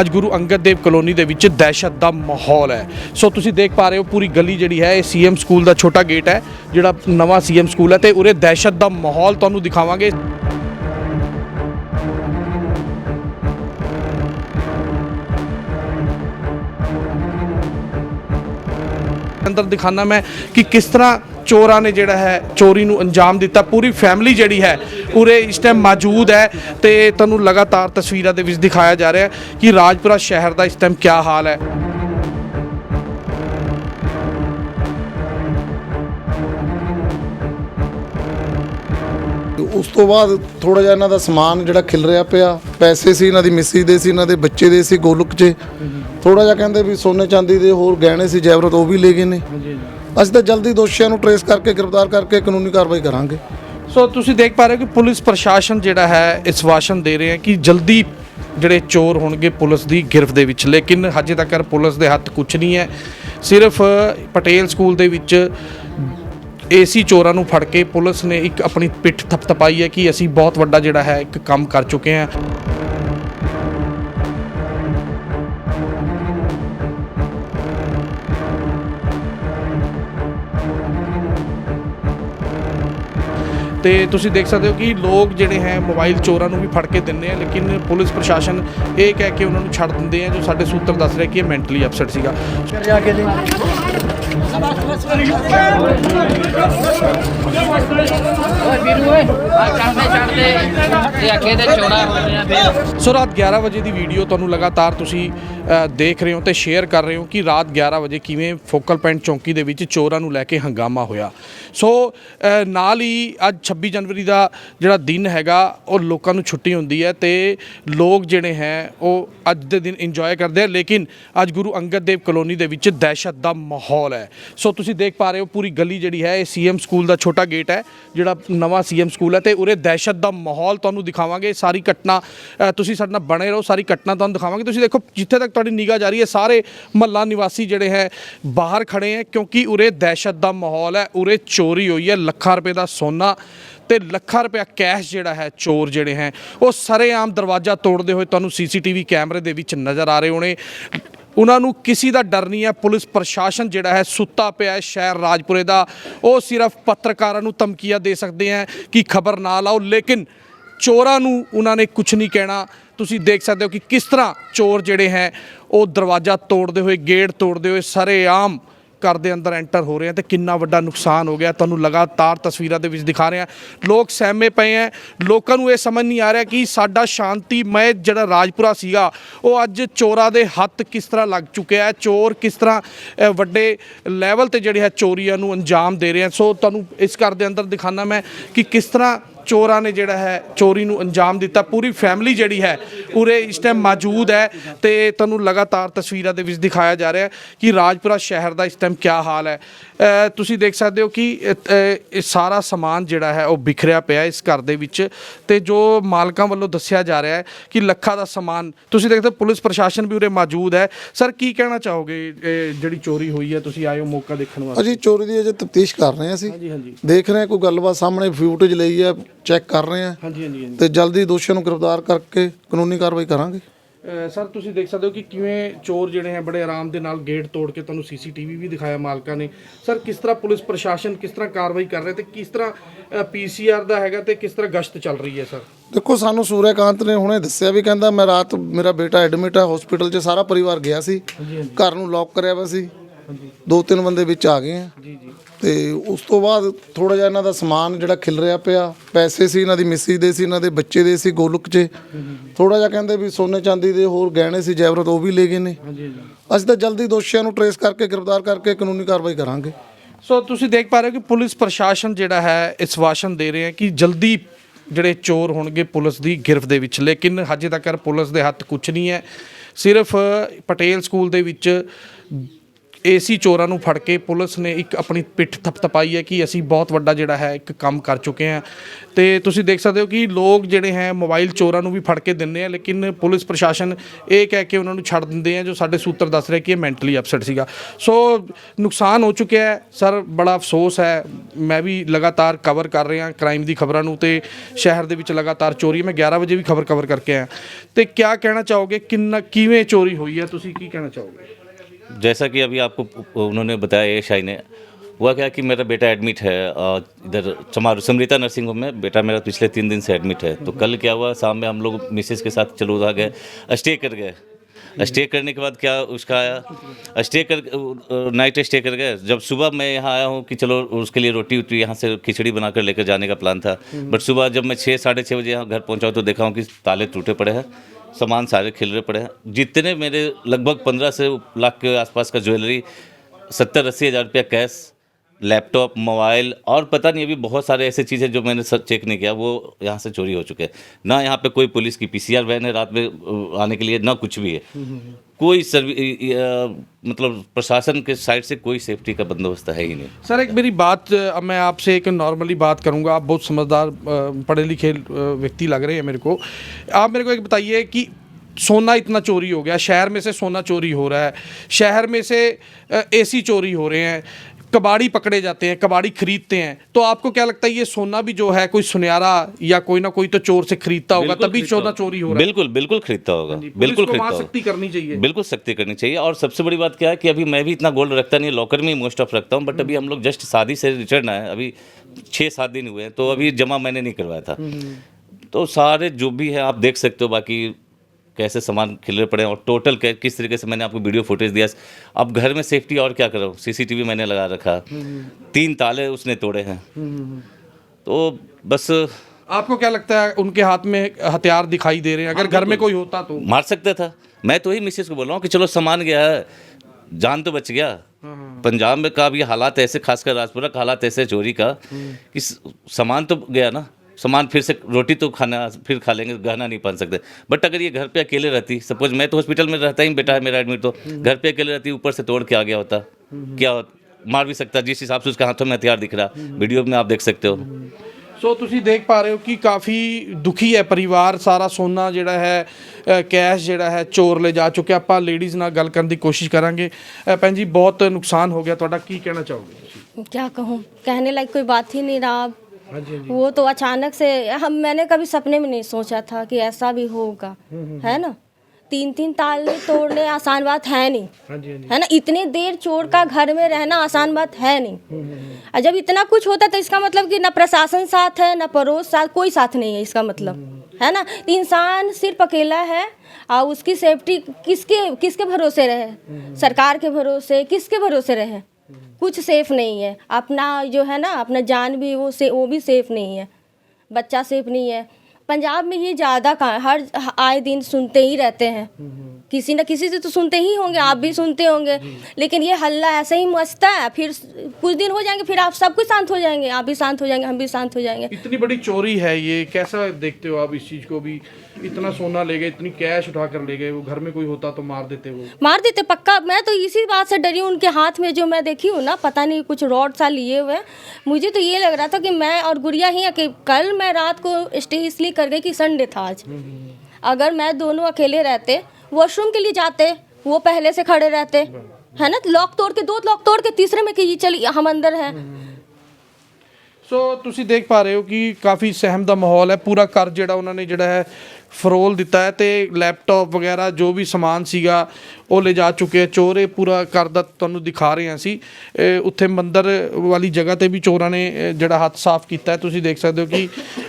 ਅੱਜ ਗੁਰੂ ਅੰਗਦ ਦੇਵ ਕਲੋਨੀ ਦੇ ਵਿੱਚ ਦਹਿਸ਼ਤ ਦਾ ਮਾਹੌਲ ਹੈ। ਸੋ ਤੁਸੀਂ ਦੇਖ ਪਾ ਰਹੇ ਹੋ ਪੂਰੀ ਗਲੀ ਜਿਹੜੀ ਹੈ, ਇਹ ਸੀਐਮ ਸਕੂਲ ਦਾ ਛੋਟਾ ਗੇਟ ਹੈ, ਜਿਹੜਾ ਨਵਾਂ ਸੀਐਮ ਸਕੂਲ ਹੈ ਤੇ ਉਰੇ ਦਹਿਸ਼ਤ ਦਾ ਮਾਹੌਲ ਤੁਹਾਨੂੰ ਦਿਖਾਵਾਂਗੇ। ਅੰਦਰ ਦਿਖਾਣਾ ਮੈਂ ਕਿ ਕਿਸ ਤਰ੍ਹਾਂ ਚੋਰਾਂ ਨੇ ਜਿਹੜਾ ਹੈ ਚੋਰੀ ਨੂੰ ਅੰਜਾਮ ਦਿੱਤਾ। ਪੂਰੀ ਫੈਮਿਲੀ ਜਿਹੜੀ ਹੈ ਪੂਰੇ ਇਸ ਟਾਈਮ ਮੌਜੂਦ ਹੈ ਤੇ ਤੁਹਾਨੂੰ ਲਗਾਤਾਰ ਤਸਵੀਰਾਂ ਦੇ ਵਿੱਚ ਦਿਖਾਇਆ ਜਾ ਰਿਹਾ ਹੈ ਕਿ ਰਾਜਪੁਰਾ ਸ਼ਹਿਰ ਦਾ ਇਸ ਟਾਈਮ ਕੀ ਹਾਲ ਹੈ। ਉਸ ਤੋਂ ਬਾਅਦ ਥੋੜਾ ਜਿਹਾ ਇਹਨਾਂ ਦਾ ਸਮਾਨ ਜਿਹੜਾ ਖਿਲ ਰਿਹਾ ਪਿਆ। ਪੈਸੇ ਸੀ, ਇਹਨਾਂ ਦੀ ਮਿਸੀ ਦੇ ਸੀ, ਇਹਨਾਂ ਦੇ ਬੱਚੇ ਦੇ ਸੀ ਗੋਲਕ 'ਚ। ਥੋੜਾ ਜਿਹਾ ਕਹਿੰਦੇ ਵੀ ਸੋਨੇ ਚਾਂਦੀ ਦੇ ਹੋਰ ਗਹਿਣੇ ਸੀ ਜੈਵਰਤ ਉਹ ਵੀ ਲੈ ਗਏ ਨੇ। ਅਸੀਂ ਤਾਂ ਜਲਦੀ ਦੋਸ਼ੀਆਂ ਨੂੰ ਟਰੇਸ ਕਰਕੇ ਗ੍ਰਿਫਤਾਰ ਕਰਕੇ ਕਾਨੂੰਨੀ ਕਾਰਵਾਈ ਕਰਾਂਗੇ। ਸੋ ਤੁਸੀਂ ਦੇਖ ਪਾ ਰਹੇ ਹੋ ਕਿ ਪੁਲਿਸ ਪ੍ਰਸ਼ਾਸਨ ਜਿਹੜਾ ਹੈ ਇਸ ਵਾਸ਼ਨ ਦੇ ਰਹੇ ਹੈ ਕਿ ਜਲਦੀ ਜਿਹੜੇ ਚੋਰ ਹੋਣਗੇ ਪੁਲਿਸ ਦੀ ਗਿਰਫਤ ਦੇ ਵਿੱਚ। ਲੇਕਿਨ ਹਜੇ ਤੱਕ ਪੁਲਿਸ ਦੇ ਹੱਥ ਕੁਝ ਨਹੀਂ ਹੈ। ਸਿਰਫ ਪਟੇਲ ਸਕੂਲ ਦੇ ਵਿੱਚ ਏਸੀ ਚੋਰਾਂ ਨੂੰ ਫੜ ਕੇ ਪੁਲਿਸ ਨੇ ਇੱਕ ਆਪਣੀ ਪਿੱਠ ਥਪਥਪਾਈ ਹੈ ਕਿ ਅਸੀਂ ਬਹੁਤ ਵੱਡਾ ਜਿਹੜਾ ਹੈ ਇੱਕ ਕੰਮ ਕਰ ਚੁੱਕੇ ਹਾਂ। ਤੇ ਤੁਸੀਂ ਦੇਖ ਸਕਦੇ ਹੋ ਕਿ ਲੋਕ ਜਿਹੜੇ ਹੈ ਮੋਬਾਈਲ ਚੋਰਾਂ ਨੂੰ ਵੀ ਫੜ ਕੇ ਦਿੰਦੇ ਆ, ਲੇਕਿਨ ਪੁਲਿਸ ਪ੍ਰਸ਼ਾਸਨ ਇਹ ਕਹਿ ਕੇ ਉਹਨਾਂ ਨੂੰ ਛੱਡ ਦਿੰਦੇ ਆ, ਜੋ ਸਾਡੇ ਸੂਤਰ ਦੱਸ ਰਿਹਾ ਕਿ ਇਹ ਮੈਂਟਲੀ ਅਪਸੈਟ ਸੀਗਾ। ਓਏ ਵੀਰੂ ਓਏ ਸੋ ਰਾਤ 11 ਵਜੇ ਦੀ ਵੀਡੀਓ ਤੁਹਾਨੂੰ ਲਗਾਤਾਰ ਤੁਸੀਂ ਦੇਖ ਰਹੇ ਹੋ ਤੇ ਸ਼ੇਅਰ ਕਰ ਰਹੇ ਹੋ ਕਿ ਰਾਤ 11 ਵਜੇ ਕਿਵੇਂ ਫੋਕਲ ਪੁਆਇੰਟ ਚੌਂਕੀ ਦੇ ਵਿੱਚ ਚੋਰਾਂ ਨੂੰ ਲੈ ਕੇ ਹੰਗਾਮਾ ਹੋਇਆ। ਸੋ ਨਾਲ ਹੀ ਅੱਜ 26 ਜਨਵਰੀ ਦਾ ਜਿਹੜਾ ਦਿਨ ਹੈਗਾ, ਉਹ ਲੋਕਾਂ ਨੂੰ ਛੁੱਟੀ ਹੁੰਦੀ ਹੈ ਤੇ ਲੋਕ ਜਿਹੜੇ ਹੈ, ਉਹ ਅੱਜ ਦੇ ਦਿਨ ਇੰਜੋਏ ਕਰਦੇ ਆ। ਲੇਕਿਨ ਅੱਜ ਗੁਰੂ ਅੰਗਦ ਦੇਵ ਕਲੋਨੀ ਦੇ ਵਿੱਚ ਦਹਿਸ਼ਤ ਦਾ ਮਾਹੌਲ ਹੈ। ਸੋ ਤੁਸੀਂ ਦੇਖ ਪਾ ਰਹੇ ਹੋ ਪੂਰੀ ਗਲੀ ਜਿਹੜੀ ਹੈ, ਇਹ ਸੀਐਮ ਸਕੂਲ ਦਾ ਛੋਟਾ ਗੇਟ ਹੈ, ਜਿਹੜਾ ਨਵਾਂ ਸੀਐਮ ਸਕੂਲ ਹੈ ਤੇ ਉਰੇ ਦਹਿਸ਼ਤ ਦਾ ਮਾਹੌਲ ਤੁਹਾਨੂੰ ਦਿਖਾਵਾਂਗੇ। ਸਾਰੀ ਘਟਨਾ ਤੁਸੀਂ ਸਾਡੇ ਨਾਲ ਬਣੇ ਰਹੋ, ਸਾਰੀ ਘਟਨਾ ਤੁਹਾਨੂੰ ਦਿਖਾਵਾਂਗੇ। ਤੁਸੀਂ ਦੇਖੋ, ਜਿੱਥੇ ਤੱਕ ਤੁਹਾਡੀ ਨਿਗਾਹ ਜਾ ਰਹੀ ਹੈ, ਸਾਰੇ ਮਹੱਲਾ ਨਿਵਾਸੀ ਜਿਹੜੇ ਹੈ, ਬਾਹਰ ਖੜੇ ਹੈ, ਕਿਉਂਕਿ ਉਰੇ ਦਹਿਸ਼ਤ ਦਾ ਮਾਹੌਲ ਹੈ, ਉਰੇ ਚੋਰੀ ਹੋਈ ਹੈ, ਲੱਖਾਂ ਰੁਪਏ ਦਾ ਸੋਨਾ ਤੇ ਲੱਖਾਂ ਰੁਪਇਆ ਕੈਸ਼ ਜਿਹੜਾ ਹੈ, ਚੋਰ ਜਿਹੜੇ ਹੈ, ਉਹ ਸਰੇਆਮ ਦਰਵਾਜ਼ਾ ਤੋੜਦੇ ਹੋਏ ਤੁਹਾਨੂੰ ਸੀਸੀਟੀਵੀ ਕੈਮਰੇ ਦੇ ਵਿੱਚ ਨਜ਼ਰ ਆ ਰਹੇ ਹੋਣੇ। ਉਹਨਾਂ ਨੂੰ ਕਿਸੇ ਦਾ ਡਰ ਨਹੀਂ ਹੈ। ਪੁਲਿਸ ਪ੍ਰਸ਼ਾਸਨ ਜਿਹੜਾ ਹੈ ਸੁੱਤਾ ਪਿਆ ਹੈ ਸ਼ਹਿਰ ਰਾਜਪੁਰੇ ਦਾ। ਉਹ ਸਿਰਫ ਪੱਤਰਕਾਰਾਂ ਨੂੰ ਧਮਕੀਆਂ ਦੇ ਸਕਦੇ ਹੈ ਕਿ ਖਬਰ ਨਾ ਲਾਓ, ਲੇਕਿਨ ਚੋਰਾਂ ਨੂੰ ਉਹਨਾਂ ਨੇ ਕੁਝ ਨਹੀਂ ਕਹਿਣਾ। ਤੁਸੀਂ ਦੇਖ ਸਕਦੇ ਹੋ ਕਿ ਕਿਸ ਤਰ੍ਹਾਂ ਚੋਰ ਜਿਹੜੇ ਹੈ, ਉਹ ਦਰਵਾਜ਼ਾ ਤੋੜਦੇ ਹੋਏ, ਗੇਟ ਤੋੜਦੇ ਹੋਏ ਸਾਰੇ ਆਮ ਘਰ ਦੇ ਅੰਦਰ ਐਂਟਰ ਹੋ ਰਹੇ ਆ ਤੇ ਕਿੰਨਾ ਵੱਡਾ ਨੁਕਸਾਨ ਹੋ ਗਿਆ। ਤੁਹਾਨੂੰ ਲਗਾਤਾਰ ਤਸਵੀਰਾਂ ਦੇ ਵਿੱਚ ਦਿਖਾ ਰਹੇ ਆ। ਲੋਕ ਸਹਿਮੇ ਪਏ ਆ। ਲੋਕਾਂ ਨੂੰ ਇਹ ਸਮਝ ਨਹੀਂ ਆ ਰਿਹਾ ਕਿ ਸਾਡਾ ਸ਼ਾਂਤੀਮय ਜਿਹੜਾ ਰਾਜਪੁਰਾ ਸੀਗਾ, ਉਹ ਅੱਜ ਚੋਰਾਂ ਦੇ ਹੱਥ ਕਿਸ ਤਰ੍ਹਾਂ ਲੱਗ ਚੁੱਕਿਆ ਹੈ? ਚੋਰ ਕਿਸ ਤਰ੍ਹਾਂ ਵੱਡੇ ਲੈਵਲ ਤੇ ਜਿਹੜੇ ਹੈ ਚੋਰੀਆਂ ਨੂੰ ਅੰਜਾਮ ਦੇ ਰਹੇ ਆ। ਸੋ ਤੁਹਾਨੂੰ ਇਸ ਘਰ ਦੇ ਅੰਦਰ ਦਿਖਾਣਾ ਮੈਂ ਕਿ ਕਿਸ ਤਰ੍ਹਾਂ ਚੋਰਾਂ ਨੇ ਜਿਹੜਾ ਹੈ ਚੋਰੀ ਨੂੰ ਅੰਜਾਮ ਦਿੱਤਾ। ਪੂਰੀ ਫੈਮਿਲੀ ਜਿਹੜੀ ਹੈ ਉਰੇ ਇਸ ਟਾਈਮ ਮੌਜੂਦ ਹੈ ਤੇ ਤੁਹਾਨੂੰ ਲਗਾਤਾਰ ਤਸਵੀਰਾਂ ਦੇ ਵਿੱਚ ਦਿਖਾਇਆ ਜਾ ਰਿਹਾ ਹੈ ਕਿ ਰਾਜਪੁਰਾ ਸ਼ਹਿਰ ਦਾ ਇਸ ਟਾਈਮ ਕੀ ਹਾਲ ਹੈ। ਤੁਸੀਂ ਦੇਖ ਸਕਦੇ ਹੋ ਕਿ ਇਹ ਸਾਰਾ ਸਮਾਨ ਜਿਹੜਾ ਹੈ ਉਹ ਬਿਖਰਿਆ ਪਿਆ ਇਸ ਘਰ ਦੇ ਵਿੱਚ ਤੇ ਜੋ ਮਾਲਕਾਂ ਵੱਲੋਂ ਦੱਸਿਆ ਜਾ ਰਿਹਾ ਹੈ ਕਿ ਲੱਖਾਂ ਦਾ ਸਮਾਨ ਤੁਸੀਂ ਦੇਖਦੇ ਹੋ ਪੁਲਿਸ ਪ੍ਰਸ਼ਾਸਨ ਵੀ ਉਰੇ ਮੌਜੂਦ ਹੈ। ਸਰ ਕੀ ਕਹਿਣਾ ਚਾਹੋਗੇ ਜਿਹੜੀ ਚੋਰੀ ਹੋਈ ਹੈ ਤੁਸੀਂ ਆਏ ਹੋ ਮੌਕਾ ਦੇਖਣ ਵਾਸਤੇ। ਅਜੀ ਚੋਰੀ ਦੀ ਅਜੇ ਤਫਤੀਸ਼ ਕਰ ਰਹੇ ਹਾਂ ਅਸੀਂ। ਹਾਂਜੀ ਹਾਂਜੀ। ਦੇਖ ਰਹੇ ਹਾਂ ਕੋਈ ਗੱਲਬਾਤ ਸਾਹਮਣੇ ਫੂਟੇਜ ਲਈ ਹੈ। ਚੈੱਕ ਕਰ ਰਹੇ ਹਾਂ ਹਾਂਜੀ ਹਾਂਜੀ ਹਾਂਜੀ। ਤੇ ਜਲਦੀ ਦੋਸ਼ੀਆਂ ਨੂੰ ਗ੍ਰਿਫਤਾਰ ਕਰਕੇ ਕਾਨੂੰਨੀ ਕਾਰਵਾਈ ਕਰਾਂਗੇ। ਸਰ ਤੁਸੀਂ ਦੇਖ ਸਕਦੇ ਹੋ ਕਿ ਕਿਵੇਂ ਚੋਰ ਜਿਹੜੇ ਹੈ ਬੜੇ ਆਰਾਮ ਦੇ ਨਾਲ ਗੇਟ ਤੋੜ ਕੇ ਤੁਹਾਨੂੰ ਸੀਸੀਟੀਵੀ ਵੀ ਦਿਖਾਇਆ ਮਾਲਕਾਂ ਨੇ। ਸਰ ਕਿਸ ਤਰ੍ਹਾਂ ਪੁਲਿਸ ਪ੍ਰਸ਼ਾਸਨ ਕਿਸ ਤਰ੍ਹਾਂ ਕਾਰਵਾਈ ਕਰ ਰਿਹਾ ਤੇ ਕਿਸ ਤਰ੍ਹਾਂ ਪੀਸੀਆਰ ਦਾ ਹੈਗਾ ਤੇ ਕਿਸ ਤਰ੍ਹਾਂ ਗਸ਼ਤ ਚੱਲ ਰਹੀ ਹੈ ਸਰ? ਦੇਖੋ ਸਾਨੂੰ ਸੂਰਿਆਕਾਂਤ ਨੇ ਹੁਣੇ ਦੱਸਿਆ ਵੀ ਕਹਿੰਦਾ ਮੈਂ ਰਾਤ ਮੇਰਾ ਬੇਟਾ ਐਡਮਿਟ ਹੈ ਹਸਪੀਟਲ 'ਚ ਸਾਰਾ ਪਰਿਵਾਰ ਗਿਆ ਸੀ। ਘਰ ਨੂੰ ਲੌਕ ਕਰਿਆ ਹੋਇਆ ਸੀ। ਦੋ ਤਿੰਨ ਬੰਦੇ ਵਿੱਚ ਆ ਗਏ ਆ। ਜੀ ਜੀ। ਤੇ ਉਸ ਤੋਂ ਬਾਅਦ ਥੋੜਾ ਜਿਹਾ ਇਹਨਾਂ ਦਾ ਸਮਾਨ ਜਿਹੜਾ ਖਿਲ ਰਿਹਾ ਪਿਆ। ਪੈਸੇ ਸੀ ਇਹਨਾਂ ਦੀ ਮਿਸੀ ਦੇ ਸੀ ਇਹਨਾਂ ਦੇ ਬੱਚੇ ਦੇ ਸੀ ਗੋਲਕ 'ਚ। ਥੋੜਾ ਜਿਹਾ ਕਹਿੰਦੇ ਵੀ ਸੋਨੇ ਚਾਂਦੀ ਦੇ ਹੋਰ ਗਹਿਣੇ ਸੀ ਜੈਵਰਤ ਉਹ ਵੀ ਲੈ ਗਏ ਨੇ। ਅਸੀਂ ਤਾਂ ਜਲਦੀ ਦੋਸ਼ੀਆਂ ਨੂੰ ਟਰੇਸ ਕਰਕੇ ਗ੍ਰਿਫਤਾਰ ਕਰਕੇ ਕਾਨੂੰਨੀ ਕਾਰਵਾਈ ਕਰਾਂਗੇ। ਸੋ ਤੁਸੀਂ ਦੇਖ ਪਾ ਰਹੇ ਹੋ ਕਿ ਪੁਲਿਸ ਪ੍ਰਸ਼ਾਸਨ ਜਿਹੜਾ ਹੈ ਇਸ ਵਾਸ਼ਨ ਦੇ ਰਹੇ ਹੈ ਕਿ ਜਲਦੀ ਜਿਹੜੇ ਚੋਰ ਹੋਣਗੇ ਪੁਲਿਸ ਦੀ ਗਿਰਫਤ ਦੇ ਵਿੱਚ ਲੇਕਿਨ ਹਜੇ ਤੱਕ ਪੁਲਿਸ ਦੇ ਹੱਥ ਕੁਝ ਨਹੀਂ ਹੈ। ਸਿਰਫ ਪਟੇਲ ਸਕੂਲ ਦੇ ਵਿੱਚ ਏਸੀ ਚੋਰਾਂ ਨੂੰ ਫੜ ਕੇ ਪੁਲਿਸ ਨੇ ਇੱਕ ਆਪਣੀ ਪਿੱਠ ਥਪਥਪਾਈ ਹੈ ਕਿ ਅਸੀਂ ਬਹੁਤ ਵੱਡਾ ਜਿਹੜਾ ਹੈ ਇੱਕ ਕੰਮ ਕਰ ਚੁੱਕੇ ਹਾਂ। ਤੇ ਤੁਸੀਂ ਦੇਖ ਸਕਦੇ ਹੋ ਕਿ ਲੋਕ ਜਿਹੜੇ ਹੈ ਮੋਬਾਈਲ ਚੋਰਾਂ ਨੂੰ ਵੀ ਫੜ ਕੇ ਦਿੰਦੇ ਆ, ਲੇਕਿਨ ਪੁਲਿਸ ਪ੍ਰਸ਼ਾਸਨ ਇਹ ਕਹਿ ਕੇ ਉਹਨਾਂ ਨੂੰ ਛੱਡ ਦਿੰਦੇ ਆ, ਜੋ ਸਾਡੇ ਸੂਤਰ ਦੱਸ ਰਿਹਾ ਕਿ ਇਹ ਮੈਂਟਲੀ ਅਪਸੈਟ ਸੀਗਾ। ਸੋ ਨੁਕਸਾਨ ਹੋ ਚੁੱਕਿਆ ਹੈ। ਸਰ, ਬੜਾ ਅਫਸੋਸ ਹੈ। ਮੈਂ ਵੀ ਲਗਾਤਾਰ ਕਵਰ ਕਰ ਰਿਹਾ ਕ੍ਰਾਈਮ ਦੀ ਖਬਰਾਂ ਨੂੰ ਤੇ ਸ਼ਹਿਰ ਦੇ ਵਿੱਚ ਲਗਾਤਾਰ ਚੋਰੀ ਮੈਂ 11 ਵਜੇ ਵੀ ਖਬਰ ਕਵਰ ਕਰਕੇ ਆਇਆ। ਤੇ ਕਿਆ ਕਹਿਣਾ ਚਾਹੋਗੇ? ਕਿੰਨਾ, ਕਿਵੇਂ ਚੋਰੀ ਹੋਈ ਹੈ? ਤੁਸੀਂ ਕੀ ਕਹਿਣਾ ਚਾਹੋਗੇ? जैसा कि अभी आपको उन्होंने बताया ये शाही ने, हुआ क्या कि मेरा बेटा एडमिट है इधर चमारू समृता नर्सिंग होम में, बेटा मेरा पिछले तीन दिन से एडमिट है। तो कल क्या हुआ, शाम में हम लोग मिसेज के साथ चलो उधर गए स्टे कर गए। स्टे करने के बाद क्या उसका आया? स्टे कर नाइट स्टे कर गए। जब सुबह मैं यहाँ आया हूँ कि चलो उसके लिए रोटी वोटी यहाँ से खिचड़ी बनाकर लेकर जाने का प्लान था। बट सुबह जब मैं छः साढ़े छः बजे यहाँ घर पहुँचा तो देखा हूँ कि ताले टूटे पड़े हैं सामान सारे खिलरे पड़े हैं। जितने मेरे लगभग पंद्रह से लाख के आसपास का ज्वेलरी सत्तर अस्सी हज़ार रुपया कैश लैपटॉप मोबाइल और पता नहीं अभी बहुत सारे ऐसे चीज़ें जो मैंने सब चेक नहीं किया वो यहाँ से चोरी हो चुके हैं। ना यहाँ पे कोई पुलिस की पीसीआर वैन है रात में आने के लिए ना कुछ भी है। कोई सर्विस मतलब प्रशासन के साइड से कोई सेफ्टी का बंदोबस्त है ही नहीं। सर एक मेरी बात अब मैं आपसे एक नॉर्मली बात करूँगा। आप बहुत समझदार पढ़े लिखे व्यक्ति लग रहे हैं मेरे को। आप मेरे को एक बताइए कि सोना इतना चोरी हो गया शहर में से सोना चोरी हो रहा है शहर में से एसी चोरी हो रहे हैं कबाड़ी पकड़े जाते हैं कबाड़ी खरीदते हैं। तो आपको क्या लगता है ये सोना भी जो है कोई सुनहरा या कोई ना कोई तो चोर से खरीदता होगा तभी सोना चोरी हो रहा बिल्कुल बिल्कुल खरीदता होगा। बिल्कुल खरीदता सख्ती करनी चाहिए। बिल्कुल सख्ती करनी चाहिए। और सबसे बड़ी बात क्या है कि अभी मैं भी इतना गोल्ड रखता नहीं लॉकर में ही मोस्ट ऑफ़ रखता हूँ बट अभी हम लोग जस्ट शादी से रिटर्न आए अभी छः सात दिन हुए हैं तो अभी जमा मैंने नहीं करवाया था। तो सारे जो भी है आप देख सकते हो बाकी कैसे सामान खिले पड़े और टोटल किस तरीके से मैंने आपको वीडियो फुटेज दिया अब घर में सेफ्टी और क्या करो? सीसीटीवी मैंने लगा रखा। तीन ताले उसने तोड़े हैं। तो बस आपको क्या लगता है उनके हाथ में हथियार दिखाई दे रहे हैं? अगर घर में कोई होता तो। मार सकता था। मैं तो ही मिसेज को बोल रहा हूँ कि चलो सामान गया है। जान तो बच गया। पंजाब में का भी हालात ऐसे खासकर राजपुरा का हालात ऐसे चोरी का कि सामान तो गया ना। सामान फिर से रोटी तो खाना फिर खा लेंगे गहना नहीं पहन सकते बट अगर ये घर पे अकेले रहती सपोज मैं तो हॉस्पिटल में रहता ही बेटा है मेरा एडमिट तो घर पे अकेले रहती ऊपर से तोड़ के आ गया होता क्या होता? मार भी सकता जिस हिसाब से उसके हाथों में हथियार दिख रहा वीडियो में आप देख सकते हो ਸੋ ਤੁਸੀਂ ਦੇਖ ਪਾ ਰਹੇ ਹੋ ਕਿ ਕਾਫੀ ਦੁਖੀ ਹੈ ਪਰਿਵਾਰ ਸਾਰਾ ਸੋਨਾ ਜਿਹੜਾ ਹੈ ਅ, ਕੈਸ਼ ਜਿਹੜਾ ਹੈ ਚੋਰ ਲੈ ਜਾ ਚੁੱਕੇ ਆਪਾਂ ਲੇਡੀਜ਼ ਨਾਲ ਗੱਲ ਕਰਨ ਦੀ ਕੋਸ਼ਿਸ਼ ਕਰਾਂਗੇ ਅ, ਭੈਣ ਜੀ ਬਹੁਤ ਨੁਕਸਾਨ ਹੋ ਗਿਆ ਤੁਹਾਡਾ ਕੀ ਕਹਿਣਾ ਚਾਹੋਗੇ ਤੁਸੀਂ क्या कहूँ कहने लायक कोई बात ही नहीं रहा अब ਹਾਂਜੀ वो तो अचानक से हम मैंने कभी सपने में नहीं सोचा था कि ऐसा भी होगा है ना? तीन तीन ताले तोड़ने आसान बात है नहीं। है ना? इतने देर चोर का घर में रहना आसान बात है नहीं। और जब इतना कुछ होता तो इसका मतलब कि ना प्रशासन साथ है ना पड़ोस साथ कोई साथ नहीं है इसका मतलब है ना? इंसान सिर्फ़ अकेला है और उसकी सेफ्टी किसके किसके भरोसे रहे? सरकार के भरोसे किसके भरोसे रहे? कुछ सेफ नहीं है अपना जो है ना अपना जान भी वो से वो भी सेफ नहीं है बच्चा सेफ नहीं है पंजाब में ये ज़्यादा का हर आए दिन सुनते ही रहते हैं किसी ना किसी से तो सुनते ही होंगे आप भी सुनते होंगे। लेकिन ये हल्ला ऐसे ही मचता है फिर कुछ दिन हो जाएँगे फिर आप सब कुछ शांत हो जाएँगे आप भी शांत हो जाएँगे हम भी शांत हो जाएँगे। इतनी बड़ी चोरी है ये कैसा देखते हो आप इस चीज़ को भी? इतना सोना ले गए इतनी कैश उठा कर ले गए वो घर में कोई होता तो मार देते वो। मार देते पक्का मैं तो इसी बात से डरी हूँ उनके हाथ में जो मैं देखी हूँ ना पता नहीं कुछ रॉड सा लिए हुए मुझे तो ये लग रहा था कि मैं और गुड़िया ही अके कल मैं रात को स्टे इसलिए कर गई कि संडे था आज। अगर मैं दोनों अकेले रहते वॉशरूम के लिए जाते वो पहले से खड़े रहते है ना लॉक तोड़ के दो लॉक तोड़ के तीसरे में कि ये चलिए हम अंदर हैं ਸੋ ਤੁਸੀਂ ਦੇਖ ਪਾ ਰਹੇ ਹੋ ਕਿ ਕਾਫੀ ਸਹਿਮ ਦਾ ਮਾਹੌਲ ਹੈ। ਪੂਰਾ ਘਰ ਜਿਹੜਾ ਉਹਨਾਂ ਨੇ ਜਿਹੜਾ ਹੈ ਫਰੋਲ ਦਿੱਤਾ ਹੈ ਤੇ ਲੈਪਟਾਪ ਵਗੈਰਾ ਜੋ ਵੀ ਸਮਾਨ ਸੀਗਾ ਉਹ ਲੈ ਜਾ ਚੁੱਕੇ ਆ ਚੋਰ ਇਹ ਪੂਰਾ ਘਰ ਦਾ ਤੁਹਾਨੂੰ ਦਿਖਾ ਰਹੇ ਹਾਂ ਅਸੀਂ। ਇਹ ਉੱਥੇ ਮੰਦਰ ਵਾਲੀ ਜਗ੍ਹਾ ਤੇ ਵੀ ਚੋਰਾਂ ਨੇ ਇਹ ਜਿਹੜਾ ਹੱਥ ਸਾਫ਼ ਕੀਤਾ ਹੈ। ਤੁਸੀਂ ਦੇਖ ਸਕਦੇ ਹੋ ਕਿ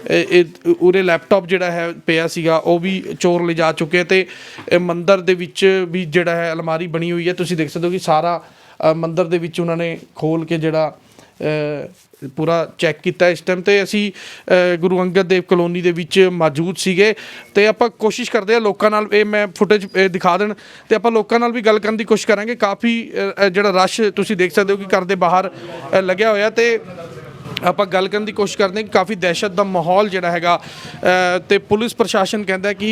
ਇਹ- ਇਹ ਉਰੇ ਲੈਪਟਾਪ ਜਿਹੜਾ ਹੈ ਪਿਆ ਸੀਗਾ ਉਹ ਵੀ ਚੋਰ ਲੈ ਜਾ ਚੁੱਕੇ ਆ ਤੇ ਇਹ ਮੰਦਰ ਦੇ ਵਿੱਚ ਵੀ ਜਿਹੜਾ ਹੈ ਅਲਮਾਰੀ ਬਣੀ ਹੋਈ ਹੈ। ਤੁਸੀਂ ਦੇਖ ਸਕਦੇ ਹੋ ਕਿ ਸਾਰਾ ਅ, ਮੰਦਰ ਦੇ ਵਿੱਚ ਉਹਨਾਂ ਨੇ ਖੋਲ ਕੇ ਜਿਹੜਾ ਪੂਰਾ ਚੈੱਕ ਕੀਤਾ ਇਸ ਟਾਈਮ ਤੇ ਅਸੀਂ ਗੁਰੂ ਅੰਗਦ ਦੇਵ ਕਲੋਨੀ ਦੇ ਵਿੱਚ ਮੌਜੂਦ ਸੀਗੇ ਤੇ ਆਪਾਂ ਕੋਸ਼ਿਸ਼ ਕਰਦੇ ਆ ਲੋਕਾਂ ਨਾਲ, ਇਹ ਮੈਂ ਫੁਟੇਜ ਦਿਖਾ ਦੇਣ, ਤੇ ਆਪਾਂ ਲੋਕਾਂ ਨਾਲ ਵੀ ਗੱਲ ਕਰਨ ਦੀ ਕੋਸ਼ਿਸ਼ ਕਰਾਂਗੇ। ਕਾਫੀ ਜਿਹੜਾ ਰਸ਼ ਤੁਸੀਂ ਦੇਖ ਸਕਦੇ ਹੋ ਕਿ ਘਰ ਦੇ ਬਾਹਰ ਲੱਗਿਆ ਹੋਇਆ ਤੇ ਆਪਾਂ ਗੱਲ ਕਰਨ ਦੀ ਕੋਸ਼ਿਸ਼ ਕਰਦੇ ਹਾਂ ਕਿ ਕਾਫੀ ਦਹਿਸ਼ਤ ਦਾ ਮਾਹੌਲ ਜਿਹੜਾ ਹੈਗਾ ਅ, ਤੇ ਪੁਲਿਸ ਪ੍ਰਸ਼ਾਸਨ ਕਹਿੰਦਾ ਕਿ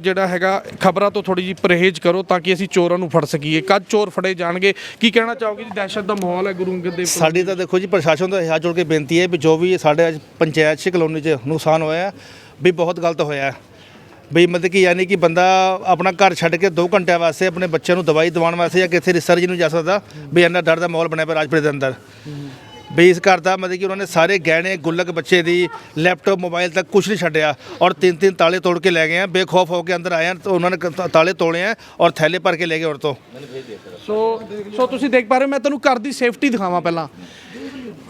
ਜਿਹੜਾ ਹੈਗਾ ਖਬਰਾਂ ਤੋਂ ਥੋੜੀ ਜਿਹੀ ਪਰਹੇਜ਼ ਕਰੋ ਤਾਂ ਕਿ ਅਸੀਂ ਚੋਰਾਂ ਨੂੰ ਫੜ ਸਕੀਏ। ਕਦ ਚੋਰ ਫੜੇ ਜਾਣਗੇ? ਕੀ ਕਹਿਣਾ ਚਾਹੋਗੇ ਜੀ? ਦਹਿਸ਼ਤ ਦਾ ਮਾਹੌਲ ਹੈ ਗੁਰੂ ਅੰਗਦ ਦੇਵ ਸਾਡੀ ਤਾਂ ਦੇਖੋ ਜੀ ਪ੍ਰਸ਼ਾਸਨ ਤੋਂ ਹੱਥ ਜੋੜ ਕੇ ਬੇਨਤੀ ਹੈ ਵੀ ਜੋ ਵੀ ਸਾਡੇ ਅੱਜ ਪੰਚਾਇਤ ਛੇ ਕਲੋਨੀ 'ਚ ਨੁਕਸਾਨ ਹੋਇਆ ਵੀ ਬਹੁਤ ਗਲਤ ਹੋਇਆ ਹੈ। ਵੀ ਮਤਲਬ ਕਿ ਯਾਨੀ ਕਿ ਬੰਦਾ ਆਪਣਾ ਘਰ ਛੱਡ ਕੇ 2 ਘੰਟਿਆਂ ਵਾਸਤੇ ਆਪਣੇ ਬੱਚਿਆਂ ਨੂੰ ਦਵਾਈ ਦਿਵਾਉਣ ਵਾਸਤੇ ਜਾਂ ਕਿਸੇ ਰਿਸਰਚ ਨੂੰ ਜਾ ਸਕਦਾ ਵੀ ਇੰਨਾ ਡਰ ਦਾ ਮਾਹੌਲ ਬਣਿਆ ਪਿਆ ਰਾਜਪੁਰੇ ਦੇ ਅੰਦਰ। ਵੀ ਇਸ ਦਾ ਮਤਲਬ ਕਿ ਉਹਨਾਂ ਨੇ ਸਾਰੇ ਗਹਿਣੇ, ਗੁੱਲਕ ਬੱਚੇ ਦੀ ਲੈਪਟਾਪ, ਮੋਬਾਈਲ ਤੱਕ ਕੁਝ ਨਹੀਂ ਛੱਡਿਆ ਔਰ ਤਿੰਨ ਤਿੰਨ ਤਾਲੇ ਤੋੜ ਕੇ ਲੈ ਗਏ ਆ। ਬੇਖੌਫ ਹੋ ਕੇ ਅੰਦਰ ਆਏ ਆ ਤਾਂ ਉਹਨਾਂ ਨੇ ਕ- ਤਾਲੇ ਤੋੜੇ ਆ ਔਰ ਥੈਲੇ ਭਰ ਕੇ ਲੈ ਗਏ ਔਰ ਤੋਂ ਸੋ ਸੋ ਤੁਸੀਂ ਦੇਖ ਪਾ ਰਹੇ ਹੋ, ਮੈਂ ਤੁਹਾਨੂੰ ਘਰ ਦੀ ਸੇਫਟੀ ਦਿਖਾਵਾਂ ਪਹਿਲਾਂ।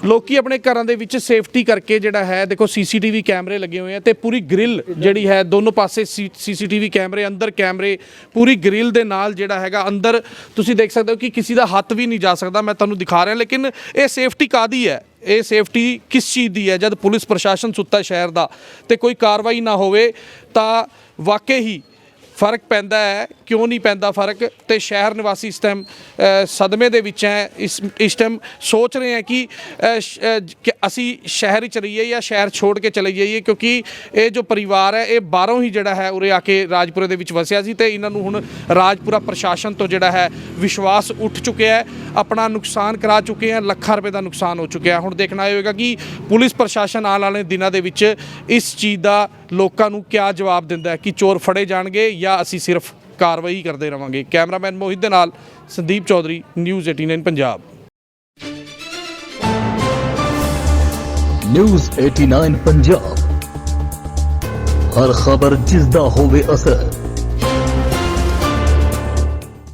ਲੋਕੀ ਆਪਣੇ ਘਰਾਂ ਦੇ ਵਿੱਚ ਸੇਫਟੀ ਕਰਕੇ ਜਿਹੜਾ ਹੈ, ਦੇਖੋ ਸੀਸੀਟੀਵੀ ਕੈਮਰੇ ਲੱਗੇ ਹੋਏ ਆ ਤੇ ਪੂਰੀ ਗ੍ਰਿਲ ਜਿਹੜੀ ਹੈ, ਦੋਨੋਂ ਪਾਸੇ ਸੀਸੀਟੀਵੀ ਕੈਮਰੇ, ਅੰਦਰ ਕੈਮਰੇ, ਪੂਰੀ ਗ੍ਰਿਲ ਦੇ ਨਾਲ ਜਿਹੜਾ ਹੈਗਾ, ਅੰਦਰ ਤੁਸੀਂ ਦੇਖ ਸਕਦੇ ਹੋ ਕਿ ਕਿਸੇ ਦਾ ਹੱਥ ਵੀ ਨਹੀਂ ਜਾ ਸਕਦਾ, ਮੈਂ ਤੁਹਾਨੂੰ ਦਿਖਾ ਰਿਹਾ, ਲੇਕਿਨ ਇਹ ਸੇਫਟੀ ਕਾਦੀ ਹੈ? ਇਹ ਸੇਫਟੀ ਕਿਸ ਚੀਜ਼ ਦੀ ਹੈ? ਜਦ ਪੁਲਿਸ ਪ੍ਰਸ਼ਾਸਨ ਸੁੱਤਾ ਸ਼ਹਿਰ ਦਾ ਤੇ ਕੋਈ ਕਾਰਵਾਈ ਨਾ ਹੋਵੇ, ਤਾਂ ਵਾਕਈ ਹੀ ਫ਼ਰਕ ਪੈਂਦਾ ਹੈ, ਕਿਉਂ ਨਹੀਂ ਪੈਂਦਾ ਫ਼ਰਕ? ਤੇ ਸ਼ਹਿਰ ਨਿਵਾਸੀ ਇਸ ਟਾਈਮ ਸਦਮੇ ਦੇ ਵਿੱਚ ਹੈ, ਇਸ ਇਸ ਟਾਈਮ ਸੋਚ ਰਹੇ ਹੈ ਕਿ ਸ਼- ਅਸੀਂ ਸ਼ਹਿਰ ਵਿੱਚ ਰਹੀਏ ਜਾਂ ਸ਼ਹਿਰ ਛੋੜ ਕੇ ਚਲੇ ਜਾਈਏ, ਕਿਉਂਕਿ ਇਹ ਜੋ ਪਰਿਵਾਰ ਹੈ, ਇਹ ਬਾਹਰੋਂ ਹੀ ਜਿਹੜਾ ਹੈ, ਉਰੇ ਆ ਕੇ ਰਾਜਪੁਰੇ ਦੇ ਵਿੱਚ ਵਸਿਆ ਸੀ ਤੇ ਇਹਨਾਂ ਨੂੰ ਹੁਣ ਰਾਜਪੁਰਾ ਪ੍ਰਸ਼ਾਸਨ ਤੋਂ ਜਿਹੜਾ ਹੈ, ਵਿਸ਼ਵਾਸ ਉੱਠ ਚੁੱਕਿਆ ਹੈ, ਆਪਣਾ ਨੁਕਸਾਨ ਕਰਾ ਚੁੱਕੇ ਹੈ, ਲੱਖਾਂ ਰੁਪਏ ਦਾ ਨੁਕਸਾਨ ਹੋ ਚੁੱਕਿਆ ਹੁਣ ਦੇਖਣਾ ਹੋਏਗਾ ਕਿ ਪੁਲਿਸ ਪ੍ਰਸ਼ਾਸਨ ਆਉਣ ਵਾਲੇ ਦਿਨਾਂ ਦੇ ਵਿੱਚ ਇਸ ਚੀਜ਼ ਦਾ ਲੋਕਾਂ ਨੂੰ ਕਿਆ ਜਵਾਬ ਦਿੰਦਾ ਹੈ? ਕਿ ਚੋਰ ਫੜੇ ਜਾਣਗੇ ਜਾਂ ਅਸੀਂ ਸਿਰਫ ਕਾਰਵਾਈ ਕਰਦੇ ਰਵਾਂਗੇ? ਕੈਮਰਾਮੈਨ ਮੋਹਿਤ ਦੇ ਨਾਲ ਸੰਦੀਪ ਚੌਧਰੀ, ਨਿਊਜ਼ 18 ਪੰਜਾਬ। ਨਿਊਜ਼ 89 ਪੰਜਾਬ। ਹਰ ਖਬਰ ਜਿਸ ਦਾ ਹੋਵੇ ਅਸਰ।